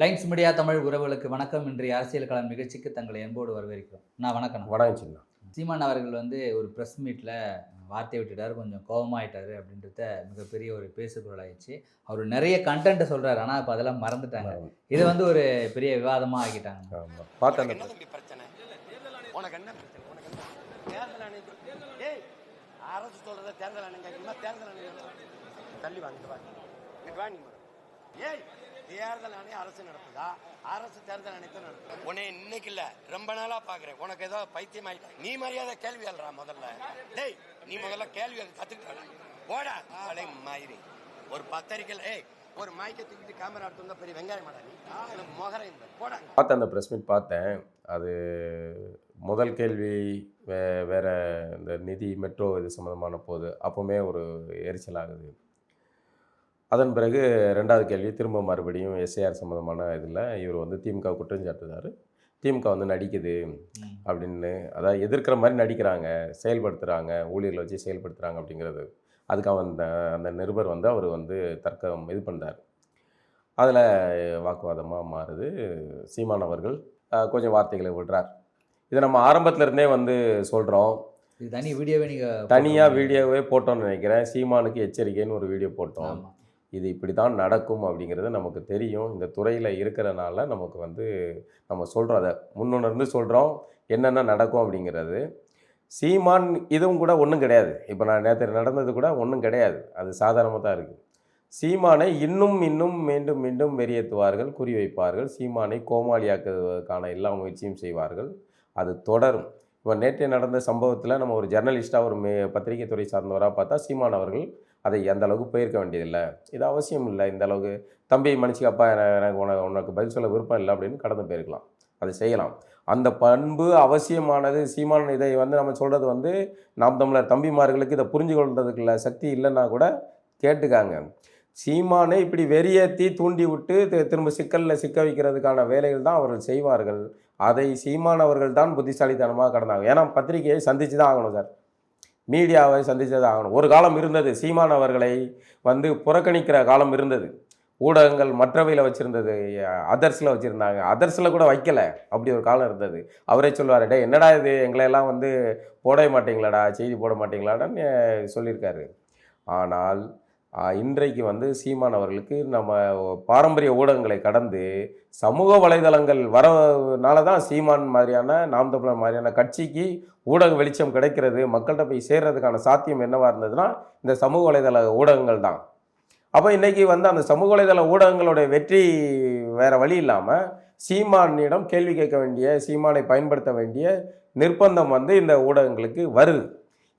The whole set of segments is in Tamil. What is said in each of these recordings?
லைன்ஸ் மீடியா தமிழ் உறவுகளுக்கு வணக்கம். இன்றைய அரசியல் களம் நிகழ்ச்சிக்கு தங்களை அன்போடு வரவேற்கிறோம். நான் வணக்கம் வணக்கம் சீமான் அவர்கள் வந்து ஒரு ப்ரெஸ் மீட்டில் வார்த்தை விட்டுட்டார். கொஞ்சம் கோபமாயிட்டாரு அப்படின்றத மிகப்பெரிய ஒரு பேசுபொருள் ஆயிடுச்சு. அவர் நிறைய கண்டென்ட்டை சொல்றாரு. ஆனால் இப்போ அதெல்லாம் மறந்துட்டாங்க. இது வந்து ஒரு பெரிய விவாதமாக ஆக்கிட்டாங்க. பார்த்தேன் அரசு சொல்றத தேர்தல் ஆணையம் கேட்கணுமா தேர்தல் ஆணையம் தள்ளி வாங்கிட்டு வா ஏய் தேர்தல் ஆணையம் அரசு நடத்துதா? அரசு தேர்தல் ஆணையத்தை நடத்துதா? உன்னை இன்னைக்கு இல்ல ரொம்ப நாளா பாக்குறேன். உனக்கு ஏதோ பைத்தியம் ஆயிட்ட. நீ மரியாதை கேள்வி எழுறா முதல்ல. டேய் நீ முதல்ல கேள்வி எழு கத்துக்கிட்ட. ஓடா அலை மயிரி. ஒரு பத்திரிக்கை ஏய் ஒரு மைக்கை தூக்கிட்டு கேமரா எடுத்து பெரிய வெங்காயம் மாடா நீ. எனக்கு இந்த பார்த்தேன் அந்த ப்ரெஸ் மீட் பார்த்தேன். அது முதல் கேள்வி வே வேறு இந்த நிதி மெட்ரோ இது சம்மந்தமான போது அப்போவுமே ஒரு எரிச்சல் ஆகுது அதன் பிறகு ரெண்டாவது கேள்வி திரும்ப மறுபடியும் எஸ்ஏஆர் சம்மந்தமான இதில் இவர் வந்து திமுக குற்றம் சாட்டுதார் திமுக வந்து நடிக்குது. அப்படின்னு அதாவது எதிர்க்கிற மாதிரி நடிக்கிறாங்க செயல்படுத்துகிறாங்க ஊழியர்களை வச்சு செயல்படுத்துகிறாங்க அப்படிங்கிறது. அதுக்கு அவன் அந்த அந்த நிருபர் வந்து அவர் வந்து தர்க்கம் இது பண்ணார். அதில் வாக்குவாதமாக மாறுது சீமான் அவர்கள். அஹ், கொஞ்சம் வார்த்தைகளை விடுறார். இதை நம்ம ஆரம்பத்துல இருந்தே வந்து சொல்கிறோம் தனி வீடியோவே நீங்கள் தனியாக வீடியோவே போட்டோம்னு நினைக்கிறேன். சீமானுக்கு எச்சரிக்கைன்னு ஒரு வீடியோ போட்டோம். இது இப்படி தான் நடக்கும் அப்படிங்கிறது நமக்கு தெரியும். இந்த துறையில் இருக்கிறனால நமக்கு வந்து நம்ம சொல்கிறோம் அதை முன்னுணர்ந்து சொல்கிறோம் என்னென்ன நடக்கும் அப்படிங்கிறது. சீமான் இதுவும் கூட ஒன்றும் கிடையாது. இப்போ நான் நேற்று நடந்தது கூட ஒன்றும் கிடையாது. அது சாதாரணமாக தான் இருக்குது சீமானை இன்னும் இன்னும் மீண்டும் மீண்டும் வெறியேற்றுவார்கள் குறிவைப்பார்கள். சீமானை கோமாளியாக்குவதற்கான எல்லா முயற்சியும் செய்வார்கள். அது தொடரும். இப்போ நேற்று நடந்த சம்பவத்தில் நம்ம ஒரு ஜர்னலிஸ்ட்டாக ஒரு மே பத்திரிகை துறை சார்ந்தவராக பார்த்தா சீமான் அவர்கள் அதை அந்த அளவுக்கு போயிருக்க வேண்டியதில்லை. இது அவசியம் இல்லை. இந்த அளவுக்கு தம்பி மன்னிச்சுக்கப்பா எனக்கு உனக்கு உனக்கு பதில் சொல்ல விருப்பம் இல்லை அப்படின்னு கடந்து போயிருக்கலாம். அதை செய்யலாம். அந்த பண்பு அவசியமானது. சீமான் இதை வந்து நம்ம சொல்கிறது வந்து நாம் தமிழர் தம்பிமார்களுக்கு இதை புரிஞ்சு கொள்றதுக்குள்ள சக்தி இல்லைன்னா கூட கேட்டுக்காங்க. சீமானை இப்படி வெறியேற்றி தூண்டி விட்டு திரும்ப சிக்கலில் சிக்க வைக்கிறதுக்கான வேலைகள் தான் அவர்கள் செய்வார்கள். அதை சீமான் அவர்கள் தான் புத்திசாலித்தனமாக கடந்தாங்க. ஏன்னா பத்திரிகையை சந்திச்சு தான் ஆகணும் சார். மீடியாவை சந்தித்தது தான் ஆகணும். ஒரு காலம் இருந்தது. சீமான் அவர்களை வந்து புறக்கணிக்கிற காலம் இருந்தது. ஊடகங்கள் மற்றவையில் வச்சுருந்தது. அதர்ஸில் வச்சுருந்தாங்க. அதர்ஸில் கூட வைக்கல. அப்படி ஒரு காலம் இருந்தது. அவரே சொல்லுவார் டே என்னடா இது? எங்களை எல்லாம் வந்து போடவே மாட்டீங்களாடா? செய்தி போட மாட்டீங்களாடான்னு சொல்லியிருக்காரு. ஆனால் இன்றைக்கு வந்து சீமான் அவர்களுக்கு நம்ம பாரம்பரிய ஊடகங்களை கடந்து சமூக வலைதளங்கள் வரனால தான் சீமான் மாதிரியான நாம் தமிழர் மாதிரியான கட்சிக்கு ஊடக வெளிச்சம் கிடைக்கிறது மக்கள்கிட்ட போய் சேர்றதுக்கான சாத்தியம் என்னவாக இருந்ததுன்னா இந்த சமூக வலைதள ஊடகங்கள் தான். அப்போ இன்றைக்கி வந்து அந்த சமூக வலைதள ஊடகங்களுடைய வெற்றி வேறு வழி இல்லாமல் சீமானிடம் கேள்வி கேட்க வேண்டிய சீமானை பயன்படுத்த வேண்டிய நிர்பந்தம் வந்து இந்த ஊடகங்களுக்கு வருது.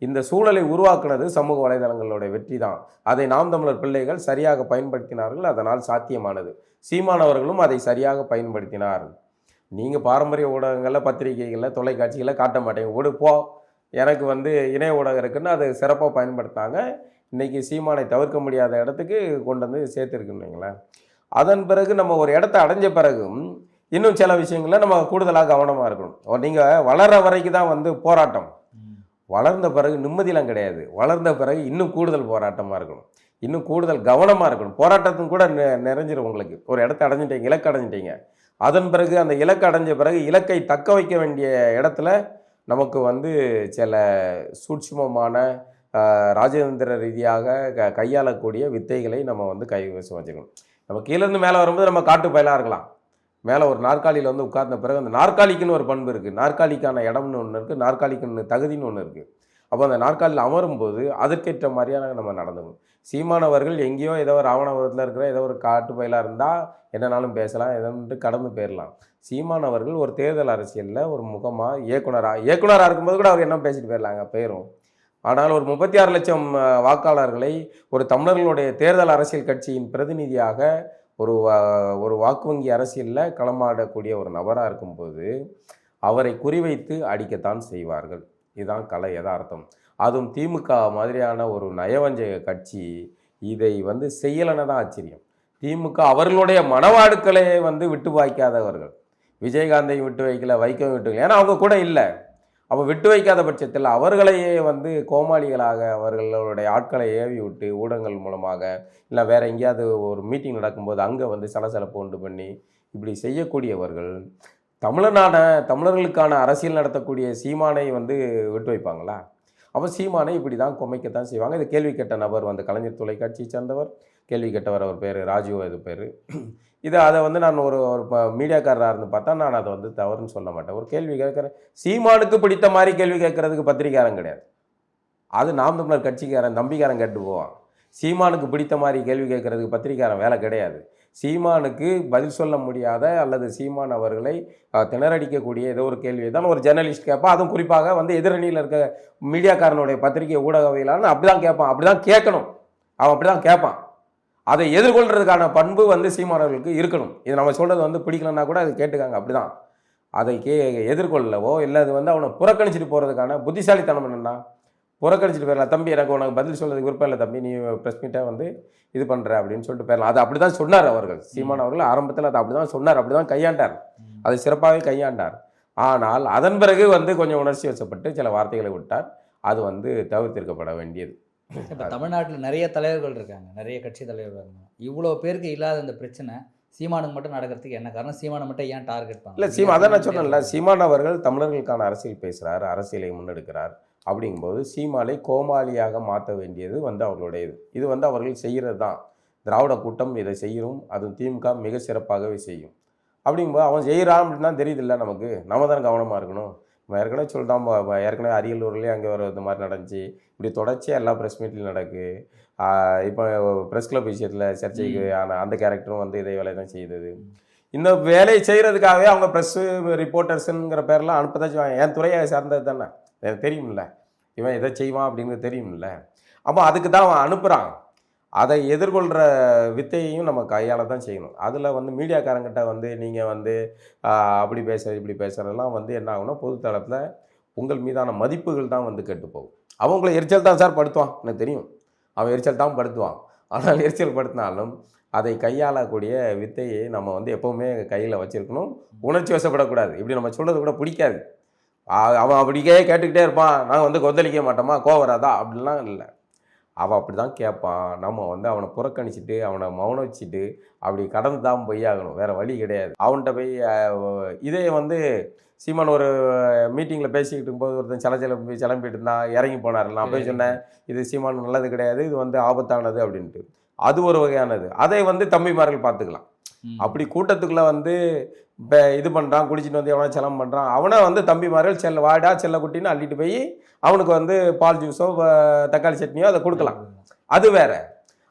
இந்த சூழலை உருவாக்குனது சமூக வலைதளங்களுடைய வெற்றி தான் அதை நாம் தமிழர் பிள்ளைகள் சரியாக பயன்படுத்தினார்கள் அதனால் சாத்தியமானது. சீமானவர்களும் அதை சரியாக பயன்படுத்தினார். நீங்கள் பாரம்பரிய ஊடகங்களில் பத்திரிகைகளில் தொலைக்காட்சிகளில் காட்ட மாட்டேங்க. ஓடு போ. எனக்கு வந்து இணைய ஊடகம் இருக்குன்னு அதை சிறப்பாக பயன்படுத்தாங்க இன்றைக்கி சீமானை தவிர்க்க முடியாத இடத்துக்கு கொண்டு வந்து சேர்த்துருக்குன்னு அதன் பிறகு நம்ம ஒரு இடத்த அடைஞ்ச பிறகும் இன்னும் சில விஷயங்களில் நம்ம கூடுதலாக கவனமாக இருக்கணும். நீங்கள் வளர்கிற வரைக்கும் தான் வந்து போராட்டம். வளர்ந்த பிறகு நிம்மதியெலாம் கிடையாது. வளர்ந்த பிறகு இன்னும் கூடுதல் போராட்டமாக இருக்கணும். இன்னும் கூடுதல் கவனமாக இருக்கணும். போராட்டத்தும் கூட நெ- உங்களுக்கு. ஒரு இடத்த அடைஞ்சிட்டீங்க இலக்கு அடைஞ்சிட்டீங்க. அதன் பிறகு அந்த இலக்கு அடைஞ்ச பிறகு இலக்கை தக்க வைக்க வேண்டிய இடத்துல நமக்கு வந்து சில சூட்சுமமான ராஜதந்திர ரீதியாக க கையாளக்கூடிய வித்தைகளை நம்ம வந்து கைவசம் வச்சுக்கணும். நம்ம கீழேருந்து மேலே வரும்போது நம்ம காட்டு பயலாக இருக்கலாம். மேலே ஒரு நாற்காலியில் வந்து உட்கார்ந்த பிறகு அந்த நாற்காலிக்குன்னு ஒரு பண்பு இருக்குது நாற்காலிக்கான இடம்னு ஒன்று இருக்குது நாற்காலிக்குன்னு தகுதின்னு ஒன்று இருக்குது அப்போ அந்த நாற்காலியில் அமரும்போது அதற்கேற்ற மாதிரியான நம்ம நடந்துக்கணும். சீமானவர்கள் எங்கேயோ ஏதோ ஒரு ராவணபுரத்தில் இருக்கிற ஏதோ ஒரு காட்டு பயிலாக இருந்தால் என்னனாலும் பேசலாம் எதன்ட்டு கடந்து போயிடலாம் சீமானவர்கள் ஒரு தேர்தல் அரசியலில் ஒரு முகமாக இயக்குனராக இயக்குனராக இருக்கும்போது கூட அவர் என்ன பேசிட்டு போயிடலாங்க போயிடும் ஆனால் ஒரு முப்பத்தி ஆறு லட்சம் வாக்காளர்களை ஒரு தமிழர்களுடைய தேர்தல் அரசியல் கட்சியின் பிரதிநிதியாக ஒரு வா- ஒரு வாக்கு வங்கி அரசியலில் களமாடக்கூடிய ஒரு நபராக இருக்கும்போது அவரை குறிவைத்து அடிக்கத்தான் செய்வார்கள். இதுதான் கலை யதார்த்தம். அதுவும் திமுக மாதிரியான ஒரு நயவஞ்சக கட்சி இதை வந்து செய்யலைன்னு தான் ஆச்சரியம். திமுக அவர்களுடைய மனவாடுக்களை வந்து விட்டு வாய்க்காதவர்கள். விஜயகாந்தையும் விட்டு வைக்கல வைக்கவும் விட்டு வைக்கல. ஏன்னா அவங்க கூட இல்லை. அப்போ விட்டு வைக்காத பட்சத்தில் அவர்களையே வந்து கோமாளிகளாக அவர்களுடைய ஆட்களை ஏவி விட்டு ஊடகங்கள் மூலமாக இல்லை வேற எங்கேயாவது ஒரு மீட்டிங் நடக்கும்போது அங்கே வந்து சலசலப்பு உண்டு பண்ணி இப்படி செய்யக்கூடியவர்கள் தமிழனான தமிழர்களுக்கான அரசியல் நடத்தக்கூடிய சீமானை வந்து விட்டு வைப்பாங்களா? அப்போ சீமானை இப்படி தான் குமைக்கத்தான் செய்வாங்க. இது கேள்வி கேட்ட நபர் வந்து கலைஞர் தொலைக்காட்சியை சேர்ந்தவர். கேள்வி கேட்டவர் அவர் பேர் ராஜீவ் இது பேர். இது அதை வந்து நான் ஒரு ஒரு மீடியாக்காரராக இருந்து பார்த்தா நான் அதை வந்து தவறுன்னு சொல்ல மாட்டேன். ஒரு கேள்வி கேட்குறேன் சீமானுக்கு பிடித்த மாதிரி கேள்வி கேட்குறதுக்கு பத்திரிக்காரன் கிடையாது. அது நாம் தமிழர் கட்சிக்காரன் தம்பிக்காரன் கேட்டு போவான். சீமானுக்கு பிடித்த மாதிரி கேள்வி கேட்குறதுக்கு பத்திரிக்காரன் வேலை கிடையாது. சீமானுக்கு பதில் சொல்ல முடியாத அல்லது சீமான் அவர்களை திணறடிக்கக்கூடிய ஏதோ ஒரு கேள்வியை தான் ஒரு ஜேர்னலிஸ்ட் கேட்பான். அதுவும் குறிப்பாக வந்து எதிரணியில் இருக்க மீடியாக்காரனுடைய பத்திரிகை ஊடகவியலாளன் அப்படி தான் கேட்பான். அப்படி தான் கேட்கணும். அவன் அப்படி தான் கேட்பான். அதை எதிர்கொள்றதுக்கான பண்பு வந்து சீமானவர்களுக்கு இருக்கணும். இது நம்ம சொல்கிறது வந்து பிடிக்கலன்னா கூட அது கேட்டுக்காங்க அப்படி தான் அதை கே எதிர்கொள்ளவோ இல்லை அது வந்து அவனை புறக்கணிச்சிட்டு போகிறதுக்கான புத்திசாலித்தனம் என்னென்னா புறக்கணிச்சிட்டு போயிடலாம். தம்பி எனக்கு உனக்கு பதில் சொல்கிறதுக்கு விருப்பம் இல்லை தம்பி நீ ப்ரெஸ் மீட்டை வந்து இது பண்ணுற அப்படின்னு சொல்லிட்டு போயிடலாம். அது அப்படி தான் சொன்னார் அவர்கள். சீமான் அவர்கள் ஆரம்பத்தில் அதை அப்படி தான் சொன்னார் அப்படி தான் கையாண்டார். அதை சிறப்பாகவே கையாண்டார். ஆனால் அதன் பிறகு வந்து கொஞ்சம் உணர்ச்சி வசப்பட்டு சில வார்த்தைகளை விட்டார். அது வந்து தவிர்த்திருக்கப்பட வேண்டியது. இப்போ தமிழ்நாட்டில் நிறைய தலைவர்கள் இருக்காங்க. நிறைய கட்சி தலைவர்கள் இருக்காங்க. இவ்வளோ பேருக்கு இல்லாத இந்த பிரச்சனை சீமானுக்கு மட்டும் நடக்கிறதுக்கு என்ன காரணம்? சீமானை மட்டும் ஏன் டார்கெட் பண்ணலாம் இல்லை சீமா அதான் நான் சொன்னேன்ல சீமான் அவர்கள் தமிழர்களுக்கான அரசியல் பேசுகிறார் அரசியலை முன்னெடுக்கிறார் அப்படிங்கும்போது சீமானை கோமாளியாக மாற்ற வேண்டியது வந்து அவர்களுடையது. இது வந்து அவர்கள் செய்கிறது தான். திராவிட கூட்டம் இதை செய்யும் அது திமுக மிக சிறப்பாகவே செய்யும். அப்படிங்கும்போது அவன் செய்கிறான் அப்படின்னு தான் தெரியுதுல்ல நமக்கு. நம்ம தான் கவனமாக இருக்கணும். நம்ம ஏற்கனவே ப- ஏற்கனவே அரியலூர்லேயே அங்கே ஒரு இந்த மாதிரி நடந்துச்சு. இப்படி தொடர்ச்சியாக எல்லா ப்ரெஸ் மீட்லையும் நடக்கு. இப்போ ப்ரெஸ் கிளப் விஷயத்தில் சர்ச்சைக்கு ஆன அந்த கேரக்டரும் வந்து இதே வேலை தான் செய்தது. இந்த வேலையை செய்கிறதுக்காகவே அவங்க ப்ரெஸ்ஸு ரிப்போர்ட்டர்ஸுங்கிற பேர்லாம் அனுப்பதான் செய்வாங்க. என் துறையை சார்ந்தது தானே? எனக்கு தெரியும்ல. இவன் எதை செய்வான் அப்படிங்கிறது தெரியும்ல. அப்போ அதுக்கு தான் அவன் அனுப்புகிறான் அதை எதிர்கொள்கிற வித்தையையும் நம்ம கையால் தான் செய்யணும். அதில் வந்து மீடியாக்காரங்கிட்ட வந்து நீங்கள் வந்து அப்படி பேசுகிற இப்படி பேசுகிறதெல்லாம் வந்து என்ன ஆகும்னா பொதுத்தளத்தில் உங்கள் மீதான மதிப்புகள் தான் வந்து கெட்டு போகும். அவங்கள எரிச்சல் தான் சார் படுத்துவான் எனக்கு தெரியும். அவன் எரிச்சல் தான் படுத்துவான். ஆனால் எரிச்சல் படுத்தினாலும் அதை கையாளக்கூடிய வித்தையை நம்ம வந்து எப்போவுமே கையில் வச்சுருக்கணும். உணர்ச்சி வசப்படக்கூடாது. இப்படி நம்ம சொல்கிறது கூட பிடிக்காது. அவன் அப்படிக்கே கேட்டுக்கிட்டே இருப்பான். நாங்கள் வந்து கொந்தளிக்க மாட்டோமா? கோவராதா அப்படிலாம் இல்லை. அவன் அப்படி தான் கேட்பான் நம்ம வந்து அவனை புறக்கணிச்சிட்டு அவனை மௌனம் வச்சுட்டு அப்படி கடந்து தான் போய் ஆகணும் வேறு வழி கிடையாது. அவன்கிட்ட போய் இதே வந்து சீமான் ஒரு மீட்டிங்கில் பேசிக்கிட்டு இருக்கும்போது ஒருத்தன் சில சிலம்பி கிளம்பிட்டு இருந்தான் இறங்கி போனார். நான் போய் சொன்னேன் இது சீமான் நல்லது கிடையாது. இது வந்து ஆபத்தானது அப்படின்ட்டு. அது ஒரு வகையானது. அதை வந்து தம்பிமார்கள் பார்த்துக்கலாம். அப்படி கூட்டத்துக்குள்ளே வந்து இப்போ இது பண்ணுறான் குடிச்சிட்டு வந்து எவனா செலம் பண்ணுறான் அவனை வந்து தம்பிமார்கள் செல்ல வாடா செல்ல குட்டின்னு அள்ளிட்டு போய் அவனுக்கு வந்து பால் ஜூஸோ தக்காளி சட்னியோ அதை கொடுக்கலாம். அது வேற.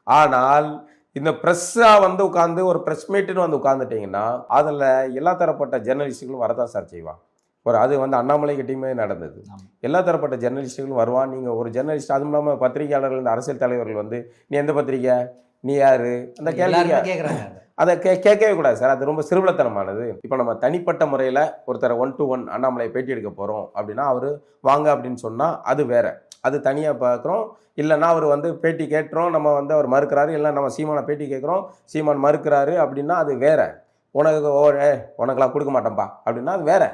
ஆனால் இந்த ப்ரெஸ்ஸாக வந்து உட்காந்து ஒரு ப்ரெஸ் மீட்டுன்னு வந்து உட்காந்துட்டிங்கன்னா அதில் எல்லா தரப்பட்ட ஜெர்னலிஸ்ட்டுகளும் வரதான் சார் செய்வான் ஒரு அது வந்து அண்ணாமலை கிட்டையுமே நடந்தது. எல்லா தரப்பட்ட ஜெர்னலிஸ்ட்டுகளும் வருவான் நீங்கள் ஒரு ஜெர்னலிஸ்ட் அதுவும் இல்லாமல் பத்திரிகையாளர்கள் இந்த அரசியல் தலைவர்கள் வந்து நீ எந்த பத்திரிக்கை? நீ யாரு? அந்த கேள்வி கேட்குறாங்க அதை கே கேட்கவே கூடாது சார். அது ரொம்ப சிறுபலத்தனமானது இப்போ நம்ம தனிப்பட்ட முறையில் ஒருத்தரை ஒன் டு ஒன் அண்ணாமலை பேட்டி எடுக்க போகிறோம் அப்படின்னா அவர் வாங்க அப்படின்னு சொன்னால் அது வேற. அது தனியாக பார்க்குறோம் இல்லைன்னா அவர் வந்து பேட்டி கேட்டுறோம். நம்ம வந்து அவர் மறுக்கிறாரு. இல்லை நம்ம சீமானை பேட்டி கேட்குறோம். சீமான் மறுக்கிறாரு அப்படின்னா அது வேற. உனக்கு ஓ ஏ உனக்கெல்லாம் கொடுக்க மாட்டேன்ப்பா அப்படின்னா அது வேற.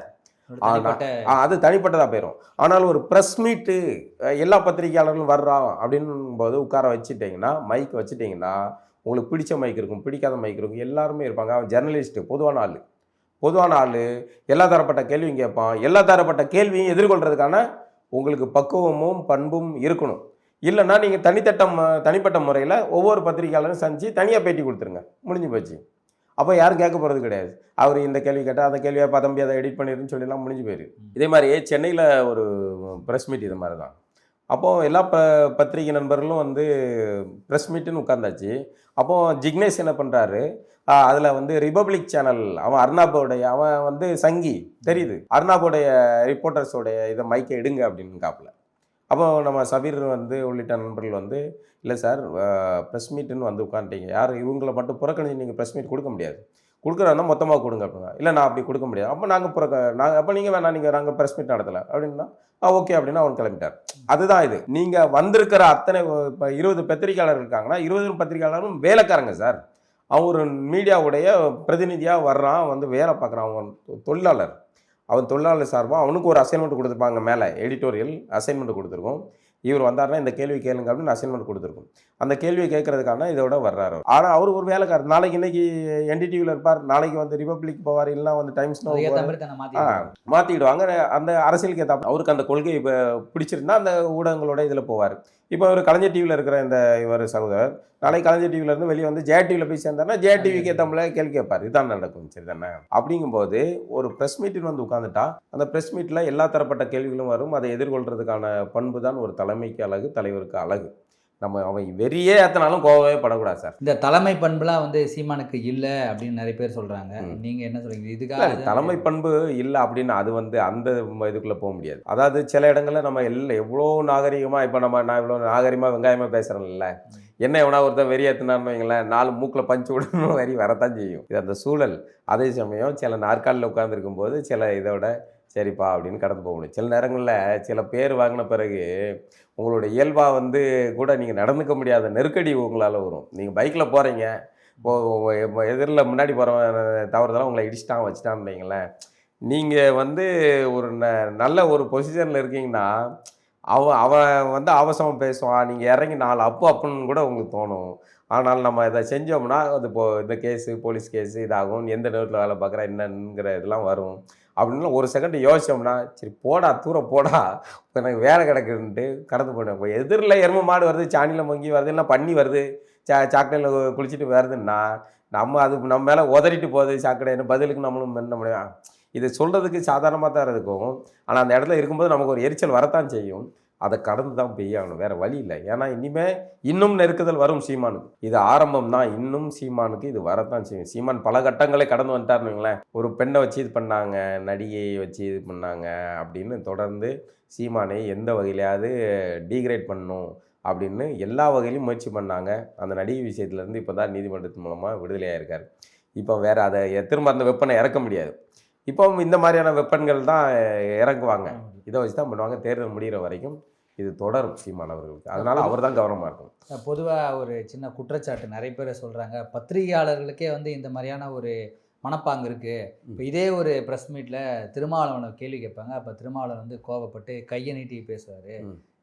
அது தனிப்பட்டதாக போயிடும் ஆனால் ஒரு ப்ரெஸ் மீட்டு எல்லா பத்திரிகையாளர்களும் வர்றான் அப்படின்னும் போது உட்கார வச்சுட்டிங்கன்னா மைக் வச்சுட்டிங்கன்னா உங்களுக்கு பிடிச்ச மைக் இருக்கும் பிடிக்காத மைக் இருக்கும் எல்லாருமே இருப்பாங்க. அவன் ஜெர்னலிஸ்ட்டு பொதுவான ஆள். பொதுவான ஆள் எல்லா தரப்பட்ட கேள்வியும் கேட்பான். எல்லா தரப்பட்ட கேள்வியும் எதிர்கொள்கிறதுக்கான உங்களுக்கு பக்குவமும் பண்பும் இருக்கணும். இல்லைன்னா நீங்கள் தனித்தட்ட ம- தனிப்பட்ட முறையில் ஒவ்வொரு பத்திரிகையாளரும் சந்திச்சு தனியாக பேட்டி கொடுத்துருங்க. முடிஞ்சு போச்சு. அப்போ யாரும் கேட்க போகிறது கிடையாது. அவர் இந்த கேள்வி கேட்டால் அந்த கேள்வியை பா தம்பி அதை எடிட் பண்ணிருன்னு சொல்லிலாம் முடிஞ்சு போயிரு. இதே மாதிரி சென்னையில் ஒரு ப்ரெஸ் மீட் இது மாதிரி தான் அப்போது எல்லா ப பத்திரிகை நண்பர்களும் வந்து ப்ரெஸ் மீட்டுன்னு உட்காந்தாச்சு அப்போது ஜிக்னேஷ் என்ன பண்ணுறாரு அதில் வந்து ரிபப்ளிக் சேனல் அவன் அர்ணாபோடைய அவன் வந்து சங்கி தெரியுது. அர்ணாபோடைய ரிப்போர்ட்டர்ஸோடைய இதை மைக்கை எடுங்க அப்படின்னு காப்பில். அப்போ நம்ம சபீர் வந்து உள்ளிட்ட நண்பர்கள் வந்து இல்லை சார் ப்ரெஸ் மீட்டுன்னு வந்து உட்காந்துட்டீங்க யார் இவங்களை மட்டும் புறக்கணிச்சு நீங்கள் ப்ரெஸ் மீட் கொடுக்க முடியாது. கொடுக்குறதா மொத்தமாக கொடுங்க அப்படின்னா இல்லை நான் அப்படி கொடுக்க முடியாது. அப்போ நாங்கள் புறக்க நாங்கள் அப்போ நீங்கள் வேணாம் நீங்கள் நாங்கள் ப்ரெஸ் மீட் நடத்தலை. அப்படின்னா ஆ ஓகே அப்படின்னா அவன் கிளம்பிட்டார். அதுதான் இது. நீங்கள் வந்திருக்கிற அத்தனை இப்போ இருபது பத்திரிகையாளர் இருக்காங்கன்னா இருபது பத்திரிகையாளரும் வேலைக்காரங்க சார். அவன் ஒரு மீடியாவுடைய பிரதிநிதியாக வர்றான் வந்து வேலை பார்க்குறான். அவன் தொழிலாளர். அவன் தொழிலாளர் சார்பாக அவனுக்கு ஒரு அசைன்மெண்ட் கொடுத்துருப்பாங்க மேலே. எடிட்டோரியல் அசைன்மெண்ட் கொடுத்துருக்கோம் இவர் வந்தாருன்னா இந்த கேள்வி கேளுங்க அப்படின்னு அசைன்மெண்ட் கொடுத்துருக்கும். அந்த கேள்வி கேட்கறதுக்கான இதோட வர்றாரு ஆனால் அவர் ஒரு வேலைக்காரர். நாளைக்கு இன்னைக்கு என்டிடிவியில் இருப்பார். நாளைக்கு வந்து ரிபப்ளிக் போவார். இல்லைன்னா வந்து டைம்ஸ் நோ அதுக்கேற்ற மாதிரி தன்னை ஆ, மாற்றி மாத்திடுவாங்க அந்த அரசியலுக்கு ஏற்ற அவருக்கு அந்த கொள்கை பிடிச்சிருந்தா அந்த ஊடகங்களோட இதில் போவார். இப்போ அவர் கலைஞர் டிவியில் இருக்கிற இந்த இவர் சகோதரர் நாளைக்கு கலைஞர் டிவில இருந்து வெளியே வந்து ஜே டிவியில் போய் சேர்ந்தாருன்னா ஜே டிவிக்கு ஏற்றமில்ல கேள்வி கேட்பார். இதுதான் நடக்கும். சரி தானே அப்படிங்கும்போது ஒரு ப்ரெஸ் மீட்டில் வந்து உட்காந்துட்டா அந்த ப்ரெஸ் மீட்டில் எல்லா தரப்பட்ட கேள்விகளும் வரும். அதை எதிர்கொள்றதுக்கான பண்பு தான் ஒரு தலைமைக்கு அழகு தலைவருக்கு அழகு. நம்ம அவன் வெறியே ஏற்றினாலும் கோவமே படக்கூடாது சார். இந்த தலைமை பண்புலாம் வந்து சீமானுக்கு இல்ல அப்படின்னு நிறைய பேர் சொல்றாங்க. ம். நீங்க என்ன சொல்றீங்க? இல்ல, இதுக்காக தலைமை பண்பு இல்லை அப்படின்னு அது வந்து அந்த இதுக்குள்ள போக முடியாது. அதாவது சில இடங்கள்ல நம்ம எல்லாம் எவ்வளோ நாகரிகமா இப்போ நம்ம நான் இவ்வளோ நாகரிகமா வெங்காயமா பேசுறேன்ல. என்ன எவனா ஒருத்தன் வெறி ஏற்றினான்னு வைங்களேன் நாலு மூக்கில் பஞ்சு விடணும் வெறி வரத்தான் செய்யும். இது அந்த சூழல். அதே சமயம் சில நாற்காலியில் உட்காந்துருக்கும் போது சில இதோட சரிப்பா அப்படின்னு கடந்து போகணும் சில நேரங்களில் சில பேர் வாங்கின பிறகு உங்களோட இயல்பாக வந்து கூட நீங்கள் நடந்துக்க முடியாத நெருக்கடி உங்களால் வரும். நீங்கள் பைக்கில் போகிறீங்க இப்போ எதிரில் முன்னாடி போகிறவன் தவறுதெல்லாம் உங்களை இடிச்சிட்டான் வச்சுட்டான்னு வைங்களேன். நீங்கள் வந்து ஒரு ந நல்ல ஒரு பொசிஷனில் இருக்கீங்கன்னா அவன் அவன் வந்து அவசரம் பேசுவான். நீங்கள் இறங்கி நாலு அப்பு அப்புன்னு கூட உங்களுக்கு தோணும். ஆனால் நம்ம இதை செஞ்சோம்னா அது இப்போ இந்த கேஸு போலீஸ் கேஸு இதாகும். எந்த நேரத்தில் வேலை பார்க்குற என்னங்கிற இதெல்லாம் வரும். அப்படின்னு ஒரு செகண்ட் யோசிச்சோம்னா சரி போடா தூரம் போடா. எனக்கு வேலை கிடக்குன்ட்டு கடந்து போனேன் இப்போ எதிரில் எரும மாடு வருது சாணியில் மங்கி வருது இல்லை பண்ணி வருது சா சாக்கடையில் குளிச்சுட்டு வருதுன்னா நம்ம அது நம்ம மேலே உதறிட்டு போகுது சாக்கடைன்னு பதிலுக்கு நம்மளும் என்ன முடியும்? இது சொல்கிறதுக்கு சாதாரணமாக தான் இருக்கும். ஆனால் அந்த இடத்துல இருக்கும்போது நமக்கு ஒரு எரிச்சல் வரத்தான் செய்யும். அதை கடந்து தான் பெய்யாகணும். வேற வழி இல்லை. ஏன்னா இனிமே இன்னும் நெருக்குதல் வரும் சீமானுக்கு. இது ஆரம்பம் தான் இன்னும் சீமானுக்கு இது வரத்தான் செய்யும். சீமான் பல கட்டங்களை கடந்து வந்துட்டாருன்னு வைங்களேன். ஒரு பெண்ணை வச்சு இது பண்ணாங்க நடிகையை வச்சு இது பண்ணாங்க அப்படின்னு தொடர்ந்து சீமானை எந்த வகையிலையாவது டீக்ரேட் பண்ணணும் அப்படின்னு எல்லா வகையிலும் முயற்சி பண்ணாங்க. அந்த நடிகை விஷயத்துலேருந்து இப்போ தான் நீதிமன்றத்தின் மூலமாக விடுதலையாயிருக்காரு. இப்போ வேற அதை திரும்ப அந்த வெப்பனை இறக்க முடியாது. இப்போ இந்த மாதிரியான வெப்பன்கள் தான் இறக்குவாங்க இதை வச்சு தான் பண்ணுவாங்க. தேர்தல் முடிகிற வரைக்கும். இது தொடரும் சீமான் அவர்களுக்கு அதனால அவர் தான் கவனமாக இருக்கும் பொதுவா ஒரு சின்ன குற்றச்சாட்டு நிறைய பேர் சொல்றாங்க. பத்திரிகையாளர்களுக்கே வந்து இந்த மாதிரியான ஒரு மனப்பாங்கு இருக்கு. இப்போ இதே ஒரு ப்ரெஸ் மீட்ல திருமாவளவனை கேள்வி கேட்பாங்க. அப்போ திருமாவளவன் வந்து கோவப்பட்டு கையை நீட்டி பேசுவாரு.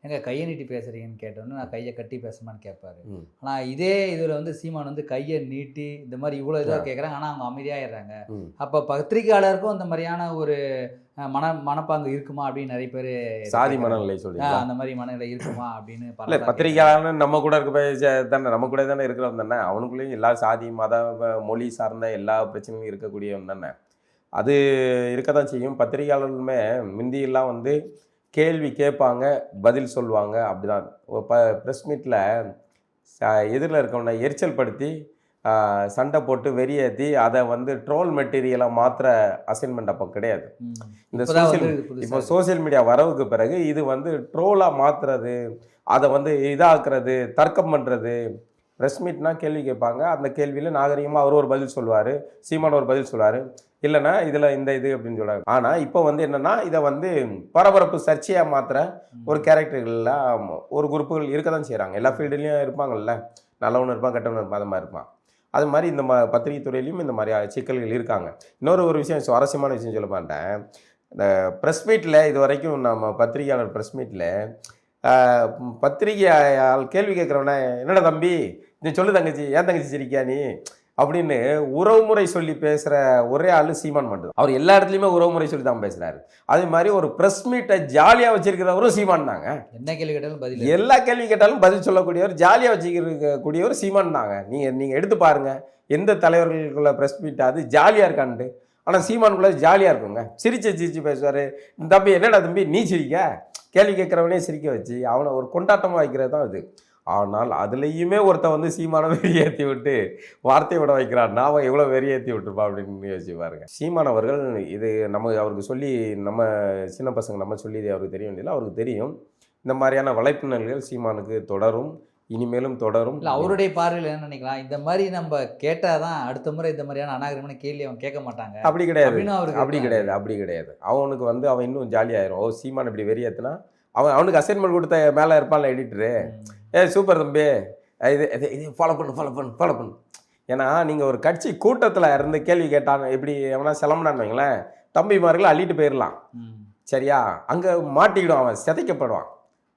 எங்க கையை நீட்டி பேசுறீங்கன்னு கேட்டோன்னே நான் கையை கட்டி பேசுமான்னு கேட்பாரு. ம். ஆனா இதே இதுல வந்து சீமான் வந்து கையை நீட்டி இந்த மாதிரி இவ்வளோ இதாக. கேட்குறாங்க ஆனா அவங்க அமைதியாயிடுறாங்க. ம். அப்போ பத்திரிகையாளருக்கும் இந்த மாதிரியான ஒரு மன மனப்பாங்கு இருக்குமா அப்படின்னு நிறைய பேர் சாதி மனநிலை சொல்றீங்களா? அந்த மாதிரி மனநிலை இருக்குமா அப்படின்னு இல்லை பத்திரிகையாளர் நம்ம கூட இருக்க தானே நம்ம கூட தானே இருக்கிறவன் தானே அவனுக்குள்ளேயும் எல்லா சாதி மத மொழி சார்ந்த எல்லா பிரச்சனையும் இருக்கக்கூடியவன் தானே. அது இருக்க தான் செய்யும். பத்திரிகையாளர்களுமே முந்தியெல்லாம் வந்து கேள்வி கேட்பாங்க பதில் சொல்லுவாங்க அப்படிதான். இப்போ ப்ரெஸ் மீட்டில் எதிரில் இருக்கவனை எரிச்சல் படுத்தி சண்டை போட்டு வெறியேற்றி அதை வந்து ட்ரோல் மெட்டீரியலாக மாத்திர அசைன்மெண்ட் அப்போ கிடையாது. இந்த புதுசா இப்போ சோஷியல் மீடியா வரவுக்கு பிறகு இது வந்து ட்ரோலாக மாற்றுறது அதை வந்து இதாக்குறது தர்க்கம் பண்ணுறது ப்ரெஸ் மீட்னா கேள்வி கேட்பாங்க. அந்த கேள்வியில் நாகரிகமாக அவர் ஒரு பதில் சொல்லுவார் சீமான் ஒரு பதில் சொல்லுவார். இல்லைன்னா இதில் இந்த இது அப்படின்னு சொல்லுவாங்க ஆனால் இப்போ வந்து என்னென்னா இதை வந்து பரபரப்பு சர்ச்சையாக மாத்திர. ஒரு கேரக்டர்கள்லாம் ஒரு குரூப்புகள் இருக்க தான் செய்கிறாங்க எல்லா ஃபீல்டுலேயும் இருப்பாங்கல்ல. நல்லவனு இருப்பான் கெட்டவனு இருப்பான் அது மாதிரி இருப்பான். அது மாதிரி இந்த ம பத்திரிகை துறையிலையும் இந்த மாதிரி சிக்கல்கள் இருக்காங்க. இன்னொரு ஒரு விஷயம் சுவாரஸ்யமான விஷயம் சொல்ல மாட்டேன். இந்த ப்ரெஸ் மீட்டில் இது வரைக்கும் நம்ம பத்திரிகையாளர் ப்ரெஸ் மீட்டில் பத்திரிகையால் கேள்வி கேட்குறவன என்னடா தம்பி நீ சொல்லு தங்கச்சி ஏன் தங்கச்சி சிரிக்கியா நீ? அப்படின்னு உறவுமுறை சொல்லி பேசுகிற ஒரே ஆள் சீமான் மட்டும் அவர் எல்லா இடத்துலையுமே உறவுமுறை சொல்லி தான் பேசுகிறாரு அதே மாதிரி ஒரு ப்ரெஸ் மீட்டை ஜாலியாக வச்சிருக்கிறவரும் சீமான் தாங்க. என்ன கேள்வி கேட்டாலும் பதில் எல்லா கேள்வி கேட்டாலும் பதில் சொல்லக்கூடியவர் ஜாலியாக வச்சுக்கிறக்கூடியவர் சீமான் தாங்க. நீங்கள் நீங்கள் எடுத்து பாருங்க. எந்த தலைவர்களுக்குள்ள ப்ரெஸ் மீட் அது ஜாலியாக இருக்கான்ட்டு. ஆனால் சீமானுக்குள்ள ஜாலியாக இருக்குங்க. சிரிச்சு சிரிச்சு பேசுவார். தம்பி என்னடா தம்பி? நீ சிரிக்க? கேள்வி கேட்குறவனே சிரிக்க வச்சு அவனை ஒரு கொண்டாட்டமாக வைக்கிறது தான் இது. ஆனால் அதுலேயுமே ஒருத்தன் வந்து சீமானை வெறியேற்றி விட்டு வார்த்தை விட வைக்கிறான். அவன் எவ்வளோ வெறியேற்றி விட்டுருப்பா அப்படின்னு யோசிச்சு பாருங்க. சீமான் அவர்கள் இது நம்ம அவருக்கு சொல்லி நம்ம சின்ன பசங்க நம்ம சொல்லி அவருக்கு தெரிய வேண்டியதில்லை. அவருக்கு தெரியும். இந்த மாதிரியான வலைப்பின்னல்கள் சீமானுக்கு தொடரும். இனிமேலும் தொடரும். இல்ல அவருடைய பார்வையில் என்ன நினைக்கலாம்? இந்த மாதிரி நம்ம கேட்டாதான் அடுத்த முறை இந்த மாதிரியான அநாகரிகமான கேள்வி அவங்க கேட்க மாட்டாங்க. அப்படி கிடையாது. அப்படின்னு அவருக்கு அப்படி கிடையாது. அப்படி கிடையாது. அவனுக்கு வந்து அவன் இன்னும் ஜாலியாயிரும். ஓ சீமான் இப்படி வெறியேத்துனா அவன் அவனுக்கு அசைன்மெண்ட் கொடுத்த மேலே இருப்பான்ல எடிட்டரு. ஏ சூப்பர் தம்பி. இது இது இது ஃபாலோ பண்ணு ஃபாலோ பண்ணு ஃபாலோ பண்ணு. ஏன்னா நீங்கள் ஒரு கட்சி கூட்டத்தில் இருந்து கேள்வி கேட்டாங்க எப்படி எவனா சிலம்புனான்னு வைங்களேன் தம்பிமார்களை அள்ளிட்டு போயிடலாம். சரியா? அங்கே மாட்டிக்கிடும் அவன் சிதைக்கப்படுவான்.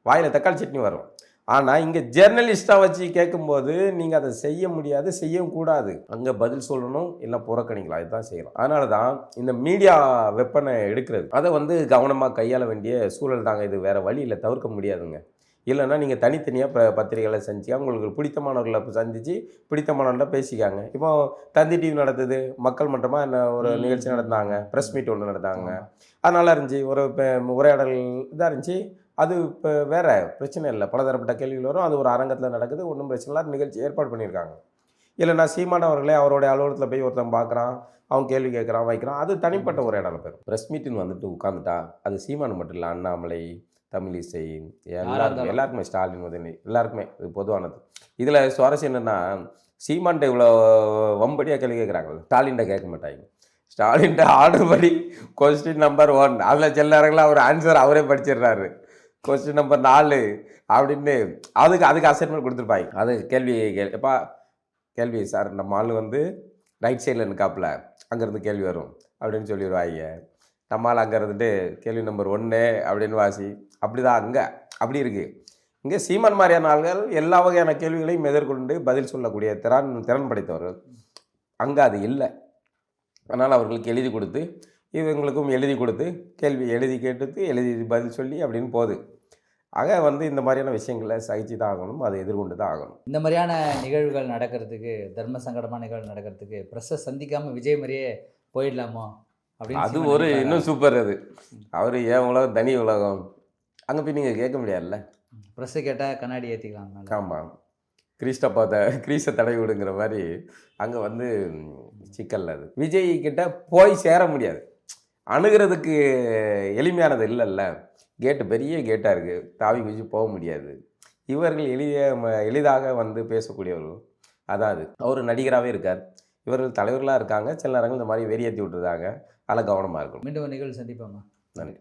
வாயில் தக்காளி சட்னி வரும். ஆனால் இங்கே ஜெர்னலிஸ்ட்டாக வச்சு கேட்கும்போது நீங்கள் அதை செய்ய முடியாது செய்யவும் கூடாது. அங்கே பதில் சொல்லணும் இல்லை புறக்கணிக்கலாம். இதுதான் செய்யலாம் அதனால தான் இந்த மீடியா வெப்பனை எடுக்கிறது. அதை வந்து கவனமாக கையாள வேண்டிய சூழல் தாங்க இது. வேறு வழியில் தவிர்க்க முடியாதுங்க. இல்லைன்னா நீங்கள் தனித்தனியாக ப பத்திரிகைகளை செஞ்சு உங்களுக்கு பிடித்தமானவர்களை சந்தித்து பிடித்தமானவர்கள பேசிக்காங்க. இப்போ தந்தி டிவி நடத்துது மக்கள் மன்றமாக என்ன ஒரு. நிகழ்ச்சி நடந்தாங்க ப்ரெஸ் மீட் ஒன்று நடந்தாங்க. அது நல்லா இருந்துச்சு ஒரு உரையாடல் இதாக இருந்துச்சு. அது இப்போ வேற பிரச்சனை இல்லை. பலதரப்பட்ட கேள்விகள் வரும். அது ஒரு அரங்கத்தில் நடக்குது. ஒன்றும் பிரச்சனை இல்லை. நிகழ்ச்சி ஏற்பாடு பண்ணியிருக்காங்க. இல்லைன்னா சீமான் அவர்களே அவருடைய அலுவலகத்தில் போய் ஒருத்தன் பார்க்குறான் அவன் கேள்வி கேட்குறான் வைக்கிறான். அது தனிப்பட்ட உரையாடல பேர் ப்ரெஸ் மீட்டின் வந்துட்டு உட்காந்துட்டா அது சீமான் மட்டும் இல்லை. அண்ணாமலை தமிழிசை இருந்தாலும். எல்லாருக்குமே ஸ்டாலின் உதயநிதி எல்லாருக்குமே இது பொதுவானது. இதில் சுவாரஸ்யம் என்னென்னா சீமான்ட்ட இவ்வளோ வம்படியாக கேள்வி கேட்குறாங்கல்ல ஸ்டாலின்ட்ட கேட்க மாட்டாங்க. ஸ்டாலின்ட்ட ஆர்டர் படி கொஸ்டின் நம்பர் ஒன் அதில் சில நேரங்களில் அவர் ஆன்சர் அவரே படிச்சிடுறாரு. கொஸ்டின் நம்பர் நாலு அப்படின்னு அதுக்கு அதுக்கு அசைன்மெண்ட் கொடுத்துருப்பாங்க. அது கேள்வி எப்பா கேள்வி சார் நம்ம ஆள் வந்து ரைட் சைடில் நிற்காப்புல அங்கேருந்து கேள்வி வரும். அப்படின்னு சொல்லிடுவாங்க நம்ம ஆள் அங்கே இருந்துட்டு கேள்வி நம்பர் ஒன்று அப்படின்னு வாசி. அப்படி தான் அங்கே அப்படி இருக்குது இங்கே சீமான் மாதிரியான ஆள்கள் எல்லா வகையான கேள்விகளையும் எதிர்கொண்டு பதில் சொல்லக்கூடிய திறன் திறன் படைத்தவர்கள் அங்கே அது இல்லை. அதனால் அவர்களுக்கு எழுதி கொடுத்து இவங்களுக்கும் எழுதி கொடுத்து கேள்வி எழுதி கேட்டுட்டு எழுதி பதில் சொல்லி அப்படின்னு போகுது. ஆக வந்து இந்த மாதிரியான விஷயங்களை சகிச்சு தான் ஆகணும் அதை எதிர்கொண்டு தான் ஆகணும். இந்த மாதிரியான நிகழ்வுகள் நடக்கிறதுக்கு தர்ம சங்கடமான நிகழ்வு நடக்கிறதுக்கு ப்ரெஸ்ஸை சந்திக்காமல் விஜய் மாதிரியே போயிடலாமோ அப்படின்னு அது ஒரு? இன்னும் சூப்பர் அது. அவர் ஏன் உலகம் தனி உலகம்? அங்கே போய் நீங்கள் கேட்க முடியாதுல்ல? ப்ரெஸ்ஸை கேட்டால் கண்ணாடி ஏற்றிக்கலாம். ஆமாம் கிரீஸ்ட பார்த்த கிரீஸை தடவி விடுங்கிற மாதிரி அங்கே வந்து சிக்கல் அது. விஜய் கிட்ட போய் சேர முடியாது. அணுகிறதுக்கு எளிமையானது இல்லைல்ல. கேட்டு பெரிய கேட்டாக இருக்குது தாவி குதிச்சு போக முடியாது. இவர்கள் எளிய எளிதாக வந்து பேசக்கூடியவர்கள். அதான் அது அவர் நடிகராகவே இருக்கார். இவர்கள் தலைவர்களாக இருக்காங்க. சில நேரங்கள் இந்த மாதிரி வெறியேற்றி விட்டுருந்தாங்க அதில் கவனமாக இருக்கணும். மீண்டும் நிகழ்வு சந்திப்போமா நன்றி.